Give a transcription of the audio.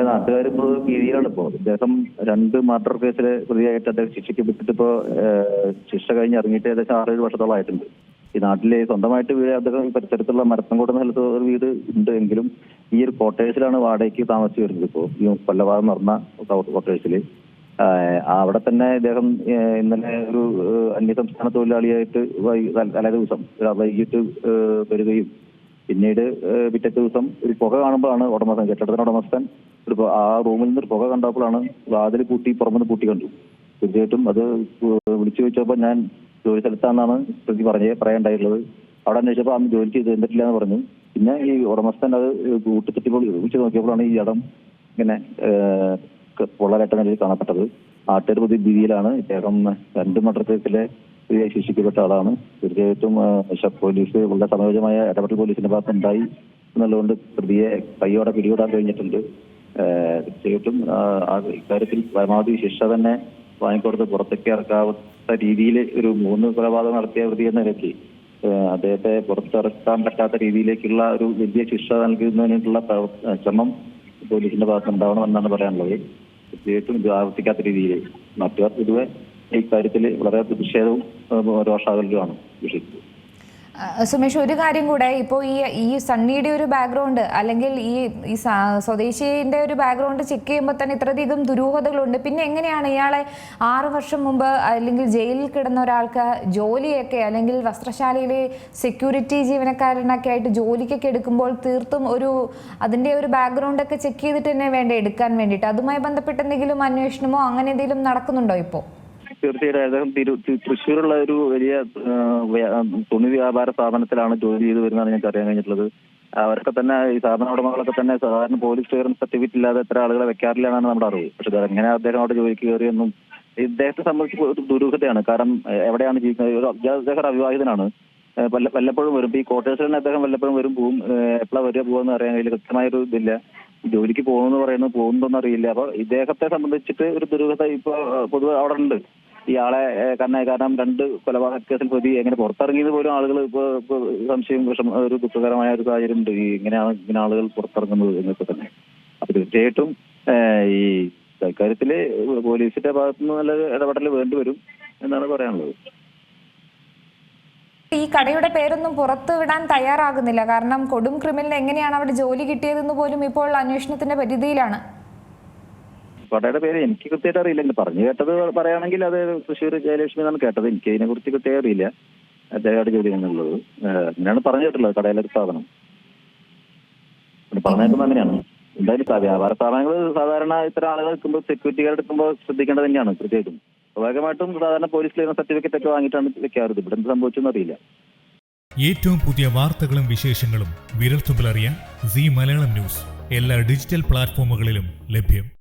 കുറെ നാട്ടുകാർ ഇപ്പോൾ ഭീതിയിലാണ് ഇപ്പോൾ അദ്ദേഹം രണ്ട് മർഡർ കേസിൽ പ്രതിയായിട്ട് അദ്ദേഹം ശിക്ഷിക്കപ്പെട്ടിട്ട് ഇപ്പോൾ ശിക്ഷ കഴിഞ്ഞ് ഇറങ്ങിയിട്ട് ഏകദേശം ആറേഴ് വർഷത്തോളം ആയിട്ടുണ്ട്. ഈ നാട്ടിലെ സ്വന്തമായിട്ട് വീട് അദ്ദേഹം ഈ പരിസരത്തുള്ള മരത്തൻകോട് സ്ഥലത്ത് ഒരു വീട് ഉണ്ട് എങ്കിലും ഈ ഒരു ക്വാർട്ടേഴ്സിലാണ് വാടകയ്ക്ക് താമസിച്ചു വരുന്നത് ഇപ്പോൾ ഈ കൊല്ലഭാഗം നടന്ന ക്വാർട്ടേഴ്സിൽ അവിടെ തന്നെ ഇദ്ദേഹം ഇന്നലെ ഒരു അന്യസംസ്ഥാന തൊഴിലാളിയായിട്ട് തല- ദിവസം വൈകിട്ട് വരികയും പിന്നീട് പിറ്റത്തെ ദിവസം ഒരു പുക കാണുമ്പോഴാണ് ഉടമസ്ഥൻ കെട്ടിടത്തിന് ഉടമസ്ഥൻ ഒരു ആ റൂമിൽ നിന്ന് ഒരു പുക കണ്ടപ്പോഴാണ് വാതിൽ പൂട്ടി പുറമെന്ന് പൂട്ടി കണ്ടു. തീർച്ചയായിട്ടും അത് വിളിച്ചു ചോദിച്ചപ്പോൾ ഞാൻ ജോലി സ്ഥലത്താണെന്നാണ് പ്രതി പറഞ്ഞേ പറയണ്ടായിട്ടുള്ളത് അവിടെ അന്വേഷിച്ചപ്പോൾ അന്ന് ജോലി ചെയ്ത് എന്നിട്ടില്ല എന്ന് പറഞ്ഞു. പിന്നെ ഈ ഉടമസ്ഥൻ അത് കൂട്ടിത്തട്ടിപ്പോൾ വിളിച്ചു നോക്കിയപ്പോഴാണ് ഈ ഇടം ഇങ്ങനെ പൊള്ളലേറ്റ നിലയിൽ കാണപ്പെട്ടത്. നാട്ടുകാർ പുതിയ ഭീതിയിലാണ് ഇദ്ദേഹം രണ്ട് പ്രതിയായി ശിക്ഷിക്കപ്പെട്ട ആളാണ്. തീർച്ചയായിട്ടും പോലീസ് വളരെ സമയോജമായ ഇടപെടൽ പോലീസിന്റെ ഭാഗത്ത് ഉണ്ടായി എന്നുള്ളതുകൊണ്ട് പ്രതിയെ കൈയോടെ പിടികൂടാൻ കഴിഞ്ഞിട്ടുണ്ട്. തീർച്ചയായിട്ടും ഇക്കാര്യത്തിൽ പരമാവധി ശിക്ഷ തന്നെ വാങ്ങിക്കൊടുത്ത് പുറത്തേക്ക് ഇറക്കാവുന്ന രീതിയിൽ ഒരു മൂന്ന് കൊലപാതകം നടത്തിയ പ്രതി എന്ന നിലയ്ക്ക് അദ്ദേഹത്തെ പുറത്തിറക്കാൻ പറ്റാത്ത രീതിയിലേക്കുള്ള ഒരു വലിയ ശിക്ഷ നൽകുന്നതിനുള്ള ശ്രമം പോലീസിന്റെ ഭാഗത്ത് ഉണ്ടാവണം എന്നാണ് പറയാനുള്ളത്. തീർച്ചയായിട്ടും ഇത് ആവർത്തിക്കാത്ത രീതിയിൽ നാട്ടുകാർ പൊതുവെ ഇക്കാര്യത്തിൽ വളരെ പ്രതിഷേധവും വിഷയത്തിൽ. സുമേഷ് ഒരു കാര്യം കൂടെ. ഇപ്പോൾ ഈ ഈ സണ്ണിയുടെ ഒരു ബാക്ക്ഗ്രൗണ്ട് അല്ലെങ്കിൽ ഈ ഈ സ്വദേശിയുടെ ഒരു ബാക്ക്ഗ്രൗണ്ട് ചെക്ക് ചെയ്യുമ്പോൾ തന്നെ ഇത്രയധികം ദുരൂഹതകളുണ്ട്. പിന്നെ എങ്ങനെയാണ് ഇയാളെ ആറ് വർഷം മുമ്പ് അല്ലെങ്കിൽ ജയിലിൽ കിടന്ന ഒരാൾക്ക് ജോലിയൊക്കെ അല്ലെങ്കിൽ വസ്ത്രശാലയിലെ സെക്യൂരിറ്റി ജീവനക്കാരനൊക്കെ ആയിട്ട് ജോലിക്കൊക്കെ എടുക്കുമ്പോൾ തീർത്തും ഒരു അതിന്റെ ഒരു ബാക്ക്ഗ്രൗണ്ട് ഒക്കെ ചെക്ക് ചെയ്തിട്ട് തന്നെ വേണ്ട എടുക്കാൻ വേണ്ടിയിട്ട്. അതുമായി ബന്ധപ്പെട്ട് എന്തെങ്കിലും അന്വേഷണമോ അങ്ങനെ എന്തെങ്കിലും നടക്കുന്നുണ്ടോ ഇപ്പോൾ തീർച്ചയായിട്ടും അദ്ദേഹം തൃശ്ശൂരുള്ള ഒരു വലിയ തുണി വ്യാപാര സ്ഥാപനത്തിലാണ് ജോലി ചെയ്തു വരുന്നതാണ് ഞങ്ങൾക്ക് അറിയാൻ കഴിഞ്ഞിട്ടുള്ളത്. അവരൊക്കെ തന്നെ ഈ സ്ഥാപന ഉടമകളൊക്കെ തന്നെ സാധാരണ പോലീസ് ക്ലിയറൻസ് സർട്ടിഫിക്കറ്റ് ഇല്ലാതെ എത്ര ആളുകളെ വെക്കാറില്ല എന്നാണ് നമ്മുടെ അറിവ്. പക്ഷെ എങ്ങനെ അദ്ദേഹം അവിടെ ജോലിക്ക് കയറിയെന്നും ഇദ്ദേഹത്തെ സംബന്ധിച്ച് ഒരു ദുരൂഹതയാണ്. കാരണം എവിടെയാണ് ജീവിക്കുന്നത്? അദ്ദേഹം അവിവാഹിതനാണ്. വല്ലപ്പോഴും വരും. ഈ ക്വാർട്ടേഴ്സിൽ തന്നെ അദ്ദേഹം വല്ലപ്പോഴും വരും പോവും. എപ്പോഴാണ് വരിക പോകുമെന്ന് അറിയാൻ കഴിയില്ല. കൃത്യമായൊരു ഇതില്ല. ജോലിക്ക് പോകുമെന്ന് പറയുന്നു പോകുന്നതെന്ന് അറിയില്ല. അപ്പൊ ഇദ്ദേഹത്തെ സംബന്ധിച്ചിട്ട് ഒരു ദുരൂഹത ഇപ്പൊ പൊതുവെ അവിടെ ഉണ്ട്. ഇയാളെ കണ്ണായി കാരണം രണ്ട് കൊലപാതക കേസിൽ പ്രതി എങ്ങനെ പുറത്തിറങ്ങിയത് പോലും ആളുകൾ ഇപ്പൊ സംശയം ഒരു ദുഃഖകരമായ ഒരു സാഹചര്യം ഉണ്ട് ഇങ്ങനെയാണ് ഇങ്ങനെ ആളുകൾ പുറത്തിറങ്ങുന്നത് എന്നൊക്കെ തന്നെ. അപ്പൊ തീർച്ചയായിട്ടും ഈ ഇക്കാര്യത്തിൽ പോലീസിന്റെ ഭാഗത്തു നിന്ന് നല്ല ഇടപെടൽ വേണ്ടിവരും എന്നാണ് പറയാനുള്ളത്. ഈ കടയുടെ പേരൊന്നും പുറത്തു വിടാൻ തയ്യാറാകുന്നില്ല. കാരണം കൊടും ക്രിമിനൽ എങ്ങനെയാണ് അവിടെ ജോലി കിട്ടിയതെന്ന് പോലും ഇപ്പോൾ അന്വേഷണത്തിന്റെ പരിധിയിലാണ്. കടയുടെ പേര് എനിക്ക് കൃത്യമായിട്ട് അറിയില്ല. പറഞ്ഞു കേട്ടത് പറയുകയാണെങ്കിൽ അത് തൃശ്ശൂർ ജയലക്ഷ്മി എന്നാണ് കേട്ടത്. എനിക്ക് അതിനെ കുറിച്ച് കൃത്യമായി അറിയില്ല. അദ്ദേഹം ജോലി എന്നുള്ളത് അങ്ങനെയാണ് പറഞ്ഞു കേട്ടുള്ളത് കടയിലെ സ്ഥാപനം. പറഞ്ഞേക്കുന്നത് അങ്ങനെയാണ്. എന്തായാലും വ്യാപാര സ്ഥാപനങ്ങൾ സാധാരണ ഇത്തരം ആളുകൾ എടുക്കുമ്പോൾ സെക്യൂരിറ്റി ഗാർഡ് എടുക്കുമ്പോൾ ശ്രദ്ധിക്കേണ്ടത് തന്നെയാണ് തീർച്ചയായിട്ടും സ്വാഭാവികമായിട്ടും സാധാരണ പോലീസ് ക്ലിയറൻസ് സർട്ടിഫിക്കറ്റ് ഒക്കെ വാങ്ങിയിട്ടാണ് വെക്കാറുള്ളത്. ഇവിടെ എന്ത് സംഭവിച്ചെന്ന് അറിയില്ല. ഏറ്റവും പുതിയ വാർത്തകളും വിശേഷങ്ങളും വിരൽത്തുമ്പിലറിയാൻ സി മലയാളം ന്യൂസ്. എല്ലാ ഡിജിറ്റൽ പ്ലാറ്റ്ഫോമുകളിലും ലഭ്യം.